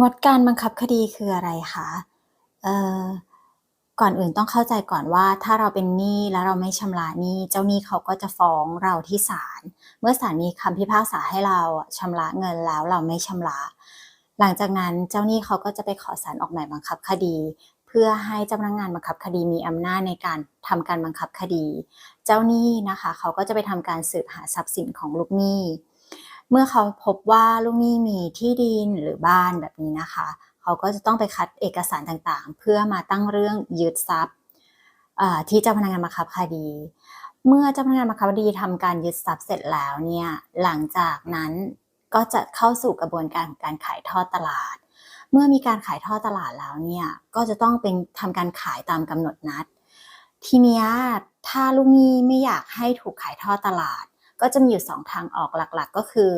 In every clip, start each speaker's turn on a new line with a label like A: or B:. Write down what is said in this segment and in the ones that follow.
A: งดการบังคับคดีคืออะไรคะเอ่อก่อนอื่นต้องเข้าใจก่อนว่าถ้าเราเป็นหนี้แล้วเราไม่ชำระหนี้เจ้าหนี้เขาก็จะฟ้องเราที่ศาลเมื่อศาลมีคำพิพากษาให้เราอะชำระเงินแล้วเราไม่ชำระ หลังจากนั้นเจ้าหนี้เขาก็จะไปขอศาลออกหมายบังคับคดี เพื่อให้เจ้าพนักงานบังคับคดีมีอำนาจในการทำการบังคับคดี เจ้าหนี้นะคะเขาก็จะไปทำการสืบหาทรัพย์สินของลูกหนี้ เมื่อเขาพบว่าลูกหนี้มีที่ดินหรือบ้านแบบนี้นะคะ เขาก็จะต้องไปคัดเอกสารต่างๆ เพื่อมาตั้งเรื่องยึดทรัพย์ที่เจ้าพนักงานบังคับคดี เมื่อเจ้าพนักงานบังคับคดีทำการยึดทรัพย์เสร็จแล้วเนี่ยหลังจากนั้นก็จะเข้าสู่กระบวนการของการขายทอดตลาด เมื่อมีการขายทอดตลาดแล้วเนี่ยก็จะต้องเป็นทำการขายตามกำหนดนัด ทีนี้ถ้าลูกหนี้ไม่อยากให้ถูกขายทอดตลาด ก็จะมีอยู่สองทางออกหลักๆ ก็คือ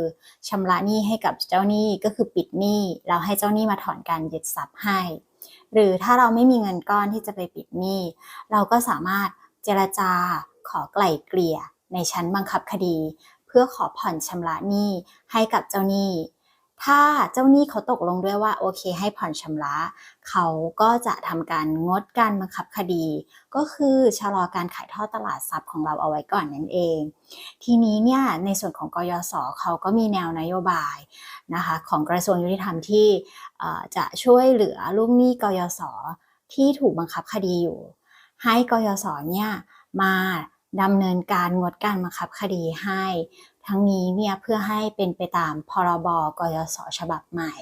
A: ชำระหนี้ให้กับเจ้าหนี้ก็คือปิดหนี้แล้วให้เจ้าหนี้มาถอนการยึดทรัพย์ให้ หรือถ้าเราไม่มีเงินก้อนที่จะไปปิดหนี้เราก็สามารถเจรจาขอไกล่เกลี่ยในชั้นบังคับคดี เพื่อขอผ่อนชำระหนี้ให้กับเจ้าหนี้ ถ้าเจ้าหนี้เขาตกลงด้วยว่าโอเคให้ผ่อนชำระ เขาก็จะทำการงดการบังคับคดี ก็คือชะลอการขายทอดตลาดทรัพย์ของเราเอาไว้ก่อนนั่นเอง ทีนี้เนี่ยในส่วนของกยศเขาก็มีแนวนโยบายนะคะของกระทรวงยุติธรรมที่จะช่วยเหลือลูกหนี้กยศที่ถูกบังคับคดีอยู่ ให้กยศเนี่ยมาดำเนินการงดการบังคับคดีให้ ทั้งนี้เนี่ยเพื่อให้เป็นไปตามพรบกยศฉบับใหม่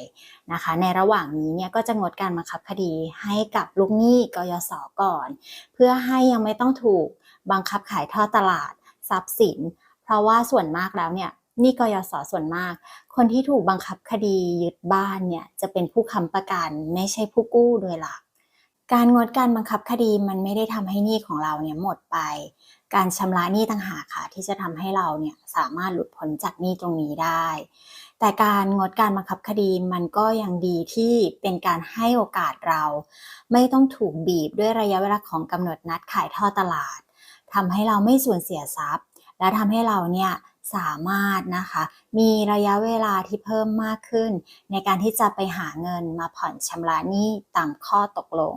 A: นะคะ ในระหว่างนี้เนี่ยก็จะงดการบังคับคดีให้กับลูกหนี้กยศก่อน เพื่อให้ยังไม่ต้องถูกบังคับขายท่อตลาดทรัพย์สิน เพราะว่าส่วนมากแล้วเนี่ยนี้กยศส่วนมาก คนที่ถูกบังคับคดียึดบ้านเนี่ยจะเป็นผู้ค้ำประกันไม่ใช่ผู้กู้โดยหลัก การงดการบังคับคดีมันไม่ได้ทำให้หนี้ของเราเนี่ยหมดไป การชำระหนี้ต่างหากค่ะ ที่จะทำให้เราเนี่ยสามารถหลุดพ้นจากหนี้ตรงนี้ได้ แต่การงดการบังคับคดีมันก็ยังดีที่เป็นการให้โอกาสเรา ไม่ต้องถูกบีบด้วยระยะเวลาของกำหนดนัดขายท่อตลาดทำให้เราไม่สูญเสียทรัพย์ และทำให้เราเนี่ยสามารถนะคะ มีระยะเวลาที่เพิ่มมากขึ้น ในการที่จะไปหาเงินมาผ่อนชำระหนี้ตามข้อตกลง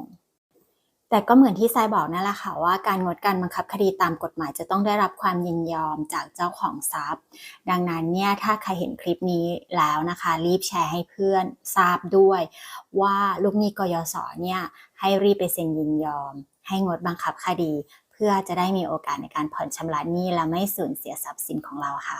A: แต่ก็เหมือนที่ทรายบอกนั่นแหละค่ะว่าการงดการบังคับคดีตามกฎหมายจะต้องได้รับความยินยอมจากเจ้าของทรัพย์ ดังนั้นเนี่ยถ้าใครเห็นคลิปนี้แล้วนะคะ รีบแชร์ให้เพื่อนทราบด้วย ว่าลูกหนี้กยศเนี่ยให้รีบไปเซ็นยินยอม ให้งดบังคับคดี เพื่อจะได้มีโอกาสในการผ่อนชำระหนี้และไม่สูญเสียทรัพย์สินของเราค่ะ